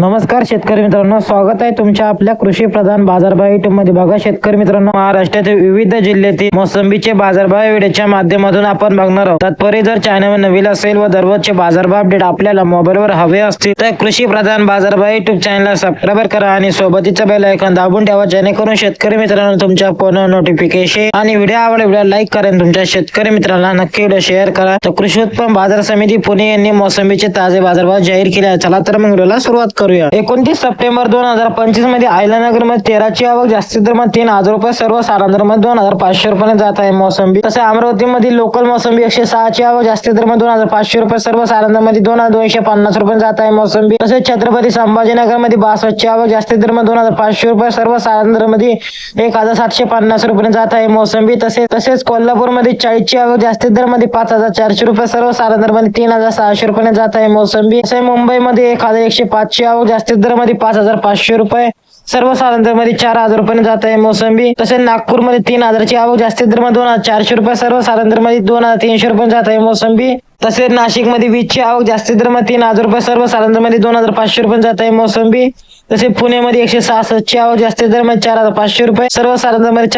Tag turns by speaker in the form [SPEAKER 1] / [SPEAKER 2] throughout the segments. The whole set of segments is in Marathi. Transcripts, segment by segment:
[SPEAKER 1] नमस्कार शेतकरी मित्रांनो स्वागत आहे तुमच्या आपल्या कृषी प्रधान बाजारभावमध्ये. बघा शेतकरी मित्रांनो महाराष्ट्रातील विविध जिल्ह्यातील मोसंबीचे बाजारभाव व्हिडिओच्या माध्यमातून आपण बघणार आहोत. तत्परी जर चॅनल नवीन असेल व दररोजचे बाजारभाव अपडेट आपल्याला मोबाईलवर हवे असतील तर कृषी प्रधान बाजारभाव युट्यूब चॅनलला सबस्क्राईब करा आणि सोबतीचं बेल आयकॉन दाबून ठेवा जेणेकरून शेतकरी मित्रांनो तुमच्या फोनवर नोटिफिकेशन आणि व्हिडिओ आवडले व्हिडिओ लाईक करा तुमच्या शेतकरी मित्रांना नक्की व्हिडिओ शेअर करा. तर कृषी उत्पन्न बाजार समिती पुणे यांनी मोसंबीचे ताजे बाजारभाव जाहीर केले चला तर मग व्हिडिओला सुरुवात करूया. एकोणतीस सप्टेंबर दोन हजार पंचवीसमध्ये आयलानगरमध्ये तेराची आवक जास्तीत दर तीन हजार रुपये सर्व सारांदरमध्ये दोन हजार पाचशे रुपये जात आहे मोसंबी. तसे अमरावती मध्ये लोकल मोसंबी एकशे सहाची आवक जास्तीत दर दोन हजार पाचशे रुपये सर्व सारांदरमध्ये दोन हजार दोनशे पन्नास रुपये जात आहे मोसंबी. तसेच छत्रपती संभाजीनगरमध्ये बासष्टची आवक जास्तीत दर दोन हजार पाचशे रुपये सर्व सारांदरमध्ये एक हजार सातशे पन्नास रुपये जात आहे मोसंबी. तसेच तसेच कोल्हापूरमध्ये चाळीसची आवक जास्तीत दरमध्ये पाच हजार चारशे रुपये सर्व सारांदरमध्ये तीन हजार सहाशे रुपये जात आहे मोसंबी. तसे मुंबई मध्ये एक हजार एकशे पाचशे आवक जास्तीत दरामध्ये पाच हजार पाचशे रुपये. सर्व साधारण चार हजार रुपये जात आहे मोसंबी. तसेच नागपूरमध्ये तीन हजारची आवक जास्तीत दर दोन हजार चारशे रुपये. सर्व साधारणमध्ये दोन हजार तीनशे रुपये जात आहे मोसंबी. तसेच नाशिकमध्ये वीजची आवक जास्तीत दर तीन हजार रुपये. सर्व साधारणमध्ये दोन हजार पाचशे रुपये जात आहे मोसंबी. तसेच पुण्यामध्ये एकशे सहासष्टची आवक जास्तीत दरम्यान चार हजार पाचशे रुपये. सर्व चार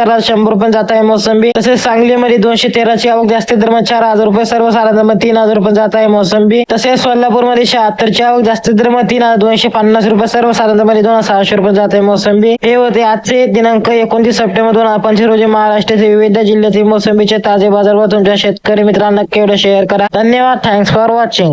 [SPEAKER 1] हजार शंभर रुपये जात आहे मोसंबी. तसेच सांगलीमध्ये दोनशे तेराची आवक जास्तीत दरम्यान चार हजार रुपये. सर्व तीन हजार रुपये जात आहे मोसंबी. तसेच सोलापूरमध्ये शहात्तरची आवक जास्तीत दरम्यान तीन हजार दोनशे पन्नास रुपये. सर्व दोन हजार सहाशे रुपये जात आहे मोसंबी. हे होते आजचे दिनांक एकोणतीस सप्टेंबर दोन हजार पंचवीस रोजी महाराष्ट्रातील विविध जिल्ह्यातील मोसंबीचे ताजे बाजार व तुमच्या शेतकरी मित्रांना केवढं शेअर करा. धन्यवाद. Thanks for watching